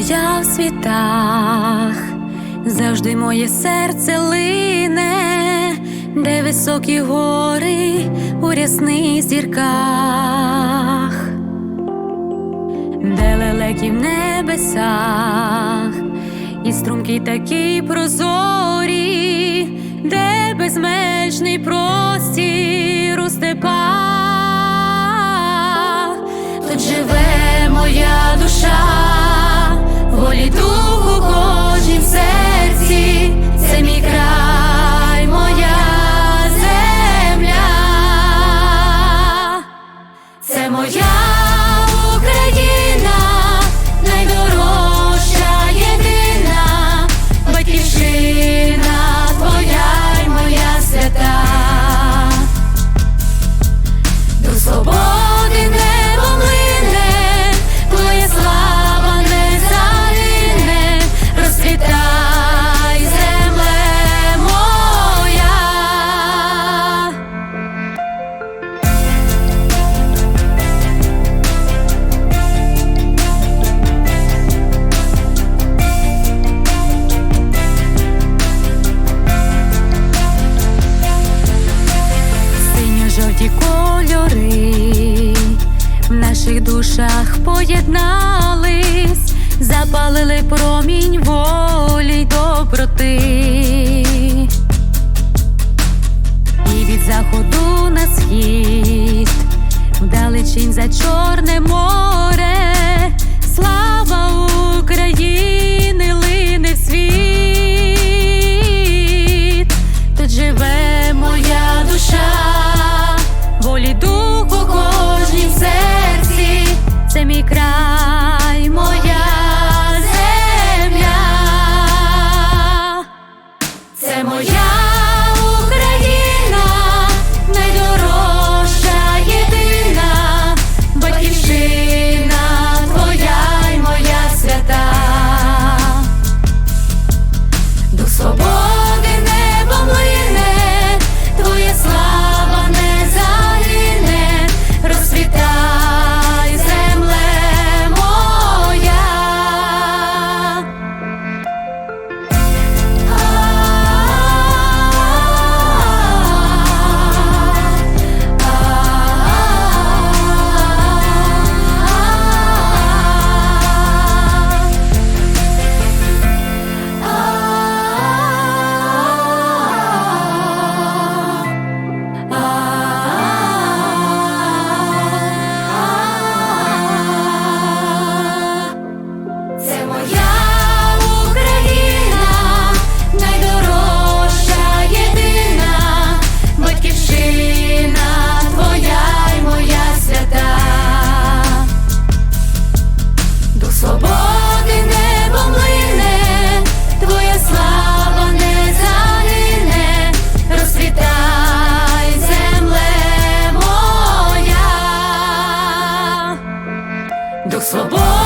я в світах, завжди моє серце лине, де високі гори у рясних зірках, де лелеки в небесах, і струмки такі прозорі, де безмежний простір como ya. Душах поєднались, запалили промінь волі й доброти. І від заходу на схід, вдалечінь за Чорне море, собой до свободи.